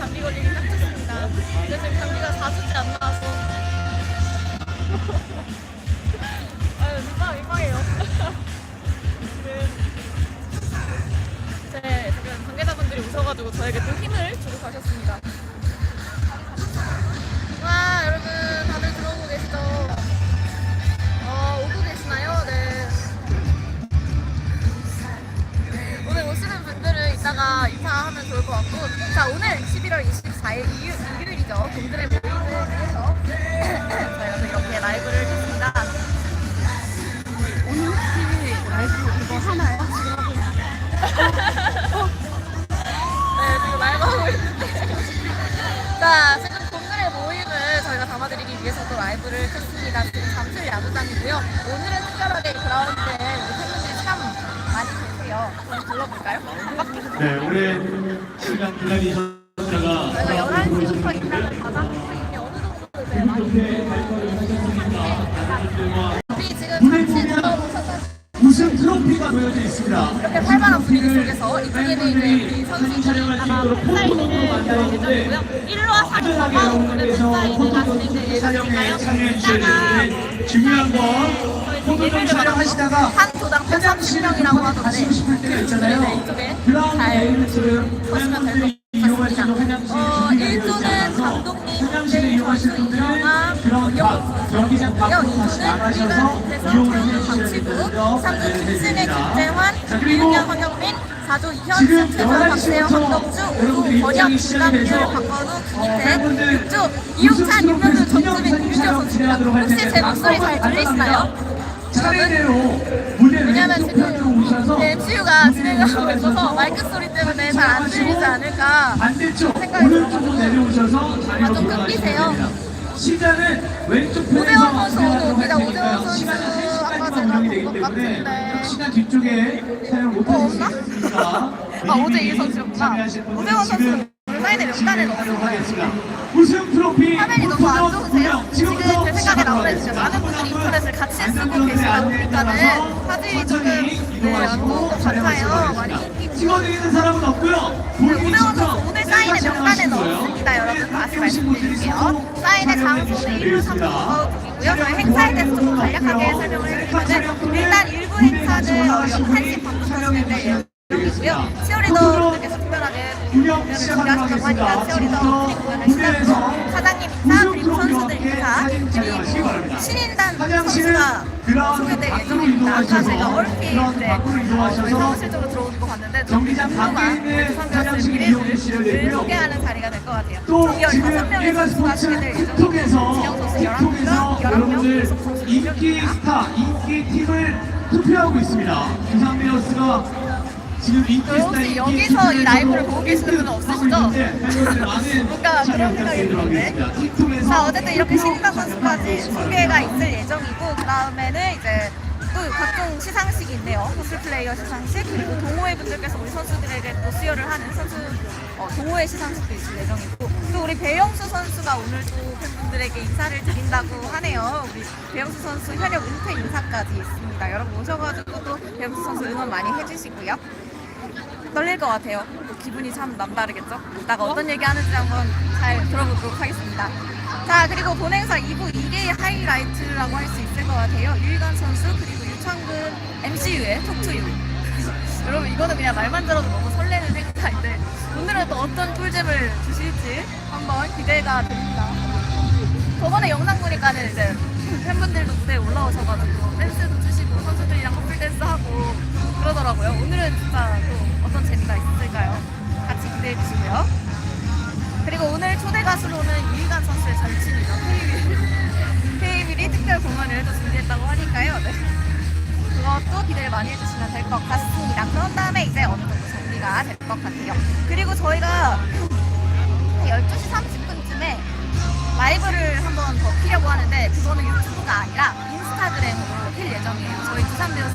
감기 걸리기 깜짝습니다. 근데 지금 감기가 4주째 안 나와서. 아유, 민망, 민망해요. 제 지금 관계자분들이 오셔가지고 저에게 또 힘을 주고 가셨습니다. 위해서 또 라이브를 했습니다. 지금 잠실 야구장이고요. 오늘은 특별하게 그라운드에 우리 팬분들이 참 많이 계세요. 좀 불러볼까요? 네, 오랜 시간 기다리셨 선수들이 아마 사인을 할 예정이고요. 1와 4가 오늘은 사인회가 진행될 예정이니까요. 촬영에 참여해 주셔야 중요한 건 포토존 촬영하시다가 130명이라고 하던데 가시고 싶을 때가 있잖아요. 네, 잘 A는 보시면 될 지금 것 이용할 수. 있는 화장실이 어, 준비되어 화장실을 네, 이용하실 분들은 그라운드 밖, 경기장 밖으로 다시 나가셔서 이용을 해주셔야 최우수 되고요. 방치구, 3주 네, 김승혜, 됩니다. 김재환, 자, 그리고 6년 황경민, 4조 이현, 지금 최재환, 박세영, 11시부터 황덕주, 여러분들 5조 번역, 입장이 시작이 김남률, 박건우, 어, 팬분들 6조 이용찬, 정수빈, 기념사진 유지호 선수입니다. 혹시 제 목소리 잘 들리시나요? 차례대로 왜냐면 지금 오셔서 네, MCU가 진행하고 있어서 마이크 소리 때문에 잘 안 들리지 않을까 반대쪽 오른쪽으로 내려오셔서 자리로 아. 됩니다. 시작은 왼쪽 오대원 편에서 선수 진행하도록 오늘 할 옵니다. 오대원 시간은 선수 아까 3시까지만 제가 운영이 본 되기 것 때문에. 시간 뒤쪽에 사용 못 어, 하실 없나? 아이 선수였구나? 오대원 선수 오늘 명단에 진행하도록 넣었어요. 우승 트로피 화면이 너무 안 좋으세요? 지금 제 생각에 나오는 시작하도록 많은 분들이 인터넷을 같이 쓰고 계시다 보니까는 사진이 조금 천천히 네, 안 좋은 것 같아요. 많이 찍어드리는 사람은 없고요. 네, 직접 오늘 사인의 명단에. 넣었습니다. 여러분 다시 네, 말씀드릴게요. 사인의 장소는 1루 3루 북이고요. 저희 행사에 대해서 조금 간략하게 설명을 해드리면 행사는 어, 1시 반부터 진행될 예정이고요. 치어리더분들께서 특별하게 하니까 치어리더 분이 공연을 시작으로 사장님 인사 그리고 선수들 인사 그리고 신인단 선수가 소개될 예정입니다. 아까 제가 얼핏 이제 어, 쪽으로 들어오는 거 봤는데 좀 경기장 밖에 화장실 이용해 주셔야 되고요. 소개하는 자리가 될 것 같아요. 또총 지금 15명의 일간 스포츠 틱톡에서 진영 선수 11명, 틱톡에서 11명, 여러분들 인기 2명입니다. 스타, 인기 팀을 투표하고 있습니다. 두산 베어스가 지금 인기 스타 혹시 여기서 이 라이브를 보고 계시는 분은 없으시죠? 뭔가 그런 생각이 드는데. 자 어쨌든 이렇게 투표 선수까지 참여하도록 소개가 있을 예정이고 그 다음에는 이제 또 각종 시상식이 있네요 호스 플레이어 시상식 그리고 동호회 분들께서 우리 선수들에게 또 수여를 하는 선수 어, 동호회 시상식도 있을 예정이고 또 우리 배영수 선수가 오늘 또 팬분들에게 인사를 드린다고 하네요 우리 배영수 선수 현역 은퇴 인사까지 있습니다 여러분 오셔가지고 또 배영수 선수 응원 많이 해주시고요 떨릴 것 같아요. 또 기분이 참 남다르겠죠? 이따가 어떤 얘기 하는지 한번 잘 들어보도록 하겠습니다. 자, 그리고 본행사 2부 2개의 하이라이트라고 할 수 있을 것 같아요. 유희관 선수, 그리고 유창근 MCU의 톡투유. 여러분, 이거는 그냥 말만 들어도 너무 설레는 행사인데, 오늘은 또 어떤 꿀잼을 주실지 한번 기대가 됩니다. 저번에 영상 보니까는 이제 팬분들도 무대에 올라오셔가지고 댄스도 주시고 선수들이랑 커플 댄스 하고 그러더라고요. 오늘은 진짜 또 어떤 재미가 있을까요? 같이 기대해 주시고요. 그리고 오늘 초대 가수로는 유희관 선수의 절친이죠. 케이윌. 케이윌이 특별 공연을 또 준비했다고 하니까요. 네. 그것도 기대를 많이 해주시면 될 것 같습니다. 그런 다음에 이제 어느 정도 정리가 될 것 같아요. 그리고 저희가 12시 30분쯤에 라이브를 한번 더 키려고 하는데 그거는 유튜브가 아니라 인스타그램으로 킬 예정이에요. 저희 두산 베어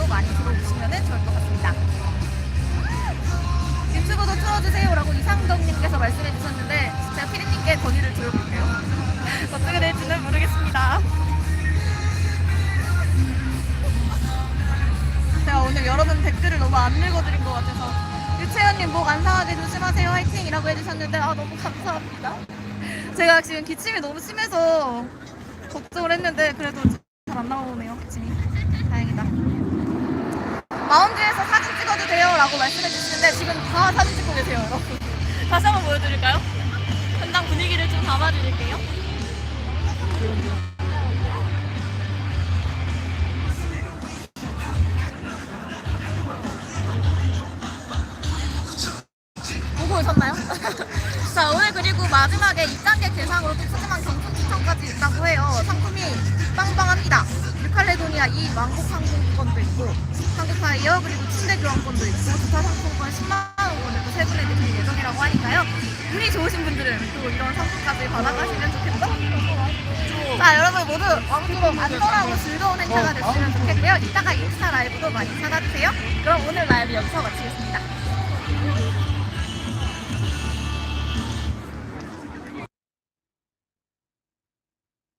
인스타그램에서도 많이 들어오시면 좋을 것 같습니다. 유튜브도 틀어주세요라고 이상덕님께서 말씀해 주셨는데 제가 피디님께 건의를 드려볼게요. 감사합니다. 제가 오늘 여러분 댓글을 너무 안 읽어드린 것 같아서 유채연님 목 안 상하게 조심하세요 화이팅이라고 해주셨는데 아 너무 감사합니다. 제가 지금 기침이 너무 심해서 걱정을 했는데 그래도 잘 안 나오네요 기침이 다행이다. 마운드에서 사진 찍어도 돼요 라고 말씀해 주시는데 지금 다 사진 찍고 계세요 여러분. 다시 한번 보여드릴까요? 현장 분위기를 좀 담아드릴게요. 보고 오셨나요? 자 오늘 그리고 마지막에 2단계 대상으로 또 푸짐한 경품 추천까지 있다고 해요 상품이 빵빵합니다 뉴칼레도니아 이 왕복 항공권도 있고 한국 타이어 그리고 침대 교환권도 있고 기타 상품권 10만원 원을 또세 분에게 드릴 예정이라고 하니까요. 운이 좋으신 분들은 또 이런 상품까지 받아가시면 좋겠죠? 자 여러분 모두 왕수로 안전하고 즐거운 행사가 됐으면 좋겠고요. 이따가 인스타 라이브도 많이 찾아주세요. 그럼 오늘 라이브 여기서 마치겠습니다